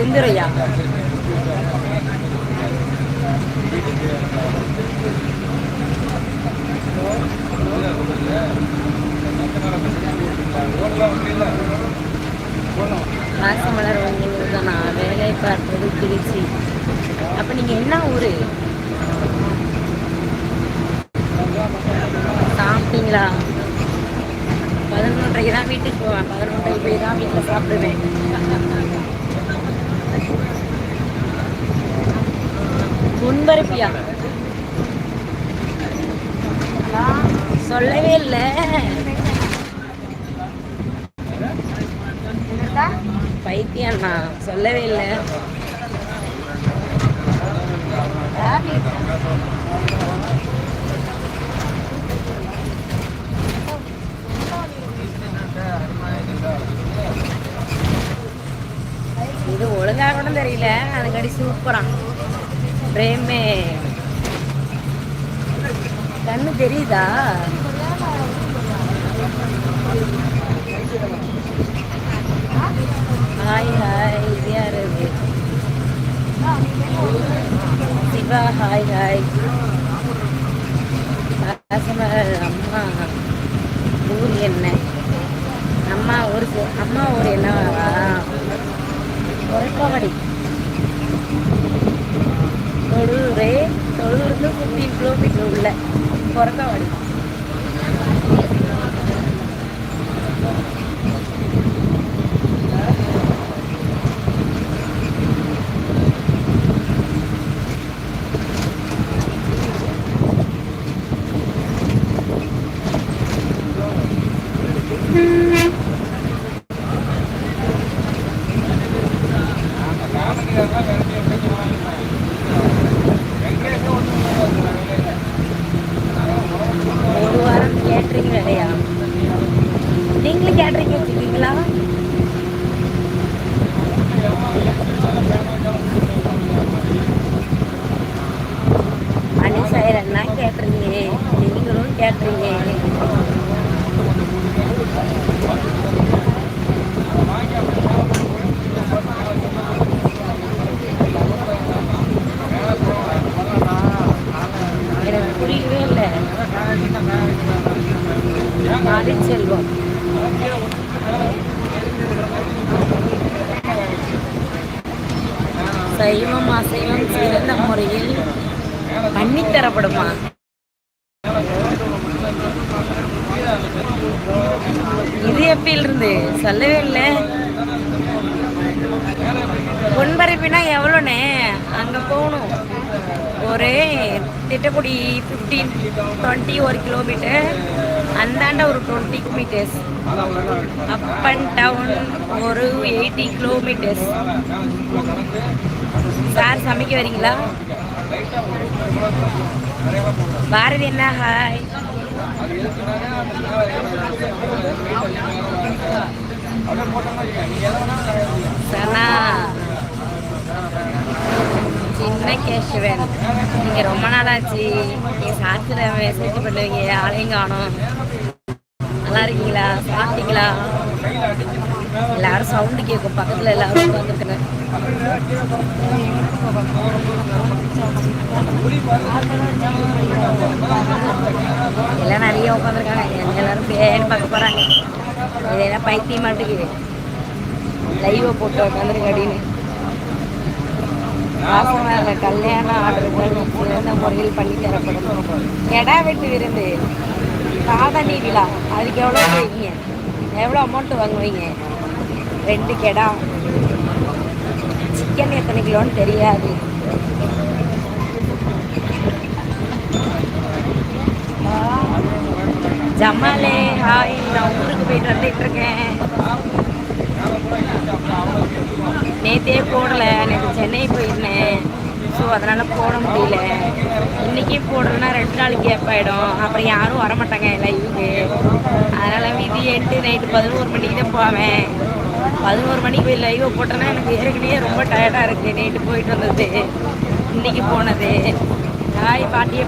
செந்துரையா ராசமலர் தான் நான் வேலை பார்ப்பது திருச்சி. அப்போ நீங்கள் என்ன ஊர்? சாப்பிட்டீங்களா? பதினொன்றைக்கு தான் வீட்டுக்கு போவேன் பதினொன்றைக்கு போய் தான் வீட்டில் சாப்பிடுவேன். முன்பருப்பியா? சொல்லவே இல்லை. பைத்தியம் நான் சொல்லவே இல்லை. இது ஒழுங்காக கூட தெரியல. அதுக்கடி சூப்பரா பிரேமே. கண்ணு தெரியுதா? ஹாய் ஹாய் இது யாரு? சிவா ஹாய் ஹாய் அம்மா. ஊர் என்ன? அம்மா ஊருக்கு அம்மா ஊர் என்னவா? உரைப்பாவடி தொழுரே தொழுருக்கு ஃபிஃப்டீன் கிலோமீட்டர் உள்ள பொறக்காவாடி ஒரு வாரம் கேட்ரிங் வேலையா? நீங்களும் கேட்ரிங் வச்சுருக்கீங்களா? மணி என்ன கேட்ரிங்க. நீங்களும் கேட்ரிங்க எனக்கு புரியவே இல்லை செல்வம். சைவம் அசைவம் சிறந்த முறையில் பண்ணித்தரப்படுமா இது எப்படி இருந்து சொல்லவே இல்லை. பொன்பரப்பினா எவ்வளோண்ணே? அங்கே போகணும். ஒரு திட்டக்குடி ஃபிஃப்டீன் டுவெண்ட்டி ஒரு கிலோமீட்டர் அந்தாண்ட ஒரு twenty kilometres up and down ஒரு எயிட்டி கிலோமீட்டர்ஸ் சார் சமைக்க வரீங்களா? பாரதி என்ன ஹாய் சனா. கேஷவன் நீங்கள் ரொம்ப நாளாச்சு. நீங்கள் சாத்திர மெசேஜ் பண்ணுவீங்க ஆளையும் காணும். நல்லா இருக்கீங்களா? சாப்பிட்டீங்களா? எல்லாரும் சவுண்டு கேட்கும் பக்கத்தில் எல்லாரும் உட்காந்துருக்குறேன் எல்லாம் நிறைய உட்காந்துருக்காங்க எல்லாரும் பேர் பார்க்க போகிறாங்க இதெல்லாம் பைத்தியம் மாட்டேங்குது லைவை போட்டு உட்காந்துருக்கு அப்படின்னு. வாசனால கல்யாண ஆர்டர்கள் சிறந்த முறையில் பண்ணி தரப்படும் கெடா வெட்டு விருந்து காதணி விழா அதுக்கு எவ்வளோ வைங்க எவ்வளோ அமௌண்ட் வாங்குவீங்க? ரெண்டு கெடா. சிக்கன் எத்தனை கிலோன்னு தெரியாது. ஜமாலே ஹாய் நான் ஊருக்கு போயிட்டு வந்துட்டு இருக்கேன். நேற்றே போடலை நேற்று சென்னை போயிருந்தேன். ஸோ அதனால் போட முடியல. இன்றைக்கி போடலைன்னா ரெண்டு நாளைக்கு கேப் ஆகிடும் அப்புறம் யாரும் வரமாட்டாங்க லைவுக்கு அதனால் மீதி எட்டு நைட்டு பதினோரு மணிக்கு தான் போவேன். பதினோரு மணிக்கு போய் லைவை போட்டேன்னா எனக்கு ஏற்கனவே ரொம்ப டயர்டாக இருக்குது நைட்டு போயிட்டு வந்தது. இன்றைக்கி போனது. ஹாய் பாட்டியை